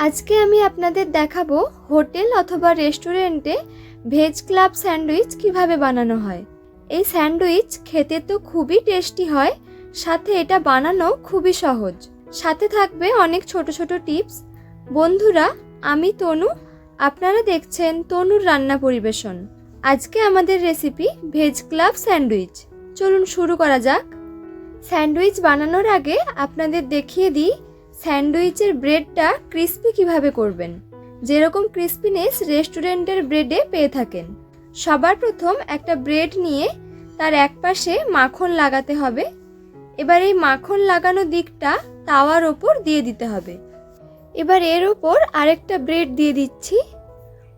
আজকে আমি আপনাদের দেখাবো হোটেল অথবা রেস্টুরেন্টে ভেজ ক্লাব স্যান্ডউইচ কীভাবে বানানো হয়। এই স্যান্ডউইচ খেতে তো খুবই টেস্টি হয়, সাথে এটা বানানো খুবই সহজ। সাথে থাকবে অনেক ছোট ছোট টিপস। বন্ধুরা, আমি তনু, আপনারা দেখছেন তনুর রান্না পরিবেশন। আজকে আমাদের রেসিপি ভেজ ক্লাব স্যান্ডউইচ। চলুন শুরু করা যাক। স্যান্ডউইচ বানানোর আগে আপনাদের দেখিয়ে দিই স্যান্ডউইচের ব্রেডটা ক্রিস্পি কীভাবে করবেন? যেরকম ক্রিস্পিনেস রেস্টুরেন্টের ব্রেডে পেয়ে থাকেন। সবার প্রথম একটা ব্রেড নিয়ে তার এক পাশে মাখন লাগাতে হবে। এবার এই মাখন লাগানো দিকটা তাওয়ার ওপর দিয়ে দিতে হবে। এবার এর ওপর আরেকটা ব্রেড দিয়ে দিচ্ছি।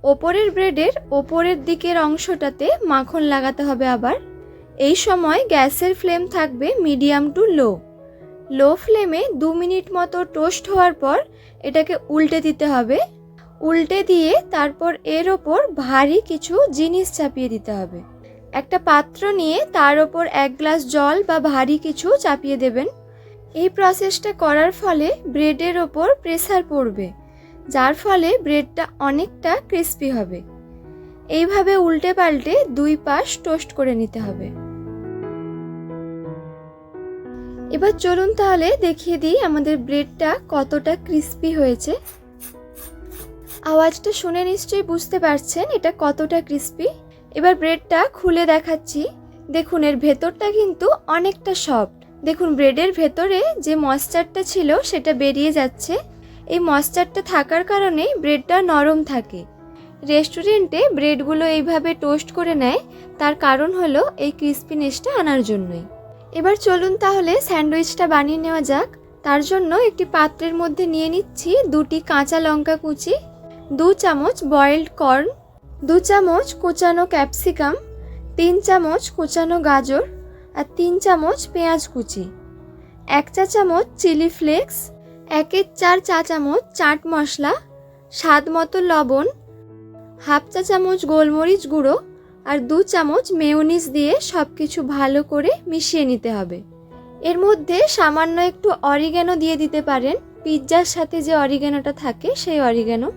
ওপরের ব্রেডের ওপরের দিকের অংশটাতে মাখন লাগাতে হবে আবার। এই সময় গ্যাসের ফ্লেম থাকবে মিডিয়াম টু লো। লো ফ্লেমে দু মিনিট মতো টোস্ট হওয়ার পর এটাকে উল্টে দিতে হবে। উল্টে দিয়ে তারপর এর ওপর ভারী কিছু জিনিস চাপিয়ে দিতে হবে। একটা পাত্র নিয়ে তার ওপর এক গ্লাস জল বা ভারী কিছু চাপিয়ে দেবেন। এই প্রসেসটা করার ফলে ব্রেডের ওপর প্রেসার পড়বে, যার ফলে ব্রেডটা অনেকটা ক্রিস্পি হবে। এইভাবে উল্টে পাল্টে দুই পাশ টোস্ট করে নিতে হবে। এবার চলুন তাহলে দেখিয়ে দিই আমাদের ব্রেডটা কতটা ক্রিস্পি হয়েছে। আওয়াজটা শুনে নিশ্চয়ই বুঝতে পারছেন এটা কতটা ক্রিস্পি এবার ব্রেডটা খুলে দেখাচ্ছি। দেখুন, এর ভেতরটা কিন্তু অনেকটা সফট দেখুন, ব্রেডের ভেতরে যে ময়েশ্চারটা ছিল সেটা বেরিয়ে যাচ্ছে। এই ময়েশ্চারটা থাকার কারণেই ব্রেডটা নরম থাকে। রেস্টুরেন্টে ব্রেডগুলো এইভাবে টোস্ট করে নেয়, তার কারণ হলো এই ক্রিস্পিনেসটা আনার জন্যই। এবার চলুন তাহলে স্যান্ডউইচটা বানিয়ে নেওয়া যাক। তার জন্য একটি পাত্রের মধ্যে নিয়ে নিচ্ছি দুটি কাঁচা লঙ্কা কুচি, দু চামচ বয়েলড কর্ন, দু চামচ কুচানো ক্যাপসিকাম, তিন চামচ কুচানো গাজর আর তিন চামচ পেঁয়াজ কুচি, এক চা চামচ চিলি ফ্লেক্স, একের চার চা চামচ চাট মশলা, স্বাদ মতো লবণ, হাফ চা চামচ গোলমরিচ গুঁড়ো আর দু চামচ মেয়োনিজ দিয়ে সব কিছু ভালো করে মিশিয়ে নিতে হবে। এর মধ্যে সামান্য একটু অরিগ্যানো দিয়ে দিতে পারেন। পিৎজার সাথে যে অরিগ্যানোটা থাকে, সেই অরিগ্যানো।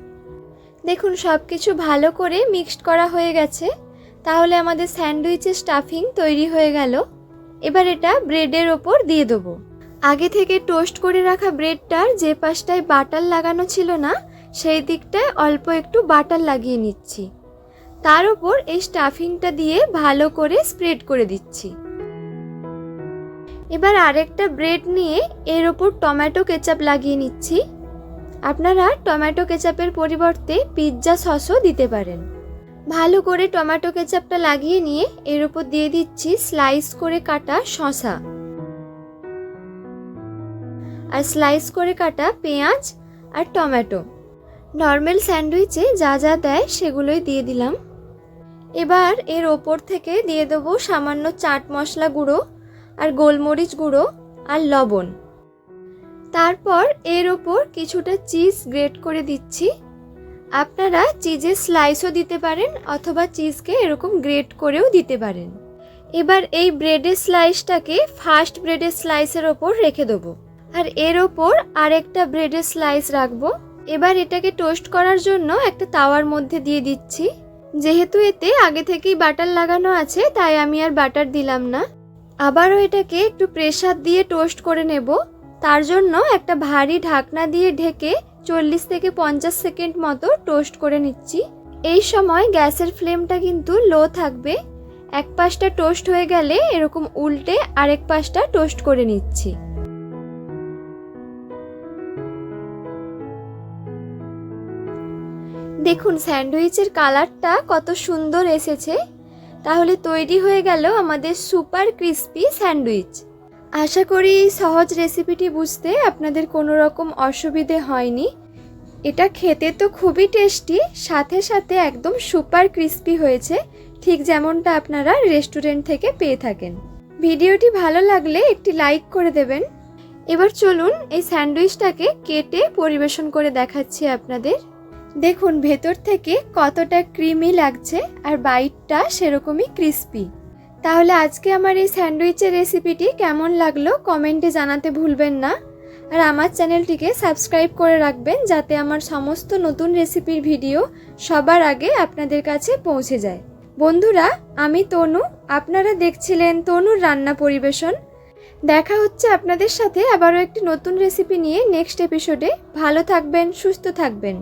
দেখুন সব কিছু ভালো করে মিক্সড করা হয়ে গেছে। তাহলে আমাদের স্যান্ডউইচের স্টাফিং তৈরি হয়ে গেল। এবার এটা ব্রেডের ওপর দিয়ে দেবো। আগে থেকে টোস্ট করে রাখা ব্রেডটার যে পাশটায় বাটার লাগানো ছিল না, সেই দিকটায় অল্প একটু বাটার লাগিয়ে নিচ্ছি। তার উপর এই স্টাফিংটা দিয়ে ভালো করে স্প্রেড করে দিচ্ছি। এবার আরেকটা ব্রেড নিয়ে এর ওপর টমেটো কেচাপ লাগিয়ে নিচ্ছি। আপনারা টমেটো কেচাপের পরিবর্তে পিৎজা সসও দিতে পারেন। ভালো করে টমেটো কেচাপটা লাগিয়ে নিয়ে এর ওপর দিয়ে দিচ্ছি স্লাইস করে কাটা শসা। আর স্লাইস করে কাটা পেঁয়াজ আর টমেটো। নর্মাল স্যান্ডউইচে যা যা দেয় সেগুলোই দিয়ে দিলাম। এবার এর ওপর থেকে দিয়ে দেবো সামান্য চাট মশলা গুঁড়ো আর গোলমরিচ গুঁড়ো আর লবণ। তারপর এর ওপর কিছুটা চিজ গ্রেট করে দিচ্ছি। আপনারা চিজের স্লাইসও দিতে পারেন অথবা চিজকে এরকম গ্রেট করেও দিতে পারেন। এবার এই ব্রেডের স্লাইসটাকে ফার্স্ট ব্রেডের স্লাইসের ওপর রেখে দেবো। আর এর ওপর আরেকটা ব্রেডের স্লাইস রাখব। এবার এটাকে টোস্ট করার জন্য একটা তাওয়ার মধ্যে দিয়ে দিচ্ছি। যেহেতু এতে আগে থেকেই বাটার লাগানো আছে, তাই আমি আর বাটার দিলাম না। আবারও এটাকে একটু প্রেসার দিয়ে টোস্ট করে নেব। তার জন্য একটা ভারী ঢাকনা দিয়ে ঢেকে চল্লিশ থেকে পঞ্চাশ সেকেন্ড মতো টোস্ট করে নিচ্ছি। এই সময় গ্যাসের ফ্লেমটা কিন্তু লো থাকবে। এক পাশটা টোস্ট হয়ে গেলে এরকম উল্টে আরেক পাশটা টোস্ট করে নিচ্ছি। দেখুন, স্যান্ডউইচের কালারটা কত সুন্দর এসেছে। তাহলে তৈরি হয়ে গেল আমাদের সুপার ক্রিস্পি স্যান্ডউইচ। আশা করি সহজ রেসিপিটি বুঝতে আপনাদের কোনো রকম অসুবিধে হয়নি। এটা খেতে তো খুবই টেস্টি, সাথে সাথে একদম সুপার ক্রিস্পি হয়েছে, ঠিক যেমনটা আপনারা রেস্টুরেন্ট থেকে পেয়ে থাকেন। ভিডিওটি ভালো লাগলে একটি লাইক করে দেবেন। এবার চলুন এই স্যান্ডউইচটাকে কেটে পরিবেশন করে দেখাচ্ছি আপনাদের। দেখুন, ভেতর থেকে কতটা ক্রিমি লাগছে আর বাইটটা সেরকমই ক্রিস্পি। তাহলে আজকে আমার এই স্যান্ডউইচের রেসিপিটি কেমন লাগল কমেন্টে জানাতে ভুলবেন না। আর আমার চ্যানেলটিকে সাবস্ক্রাইব করে রাখবেন যাতে আমার সমস্ত নতুন রেসিপির ভিডিও সবার আগে আপনাদের কাছে পৌঁছে যায়। বন্ধুরা, আমি তনু। আপনারা দেখছিলেন তনুর রান্না পরিবেশন। দেখা হচ্ছে আপনাদের সাথে আবারও একটি নতুন রেসিপি নিয়ে নেক্সট এপিসোডে। ভালো থাকবেন, সুস্থ থাকবেন।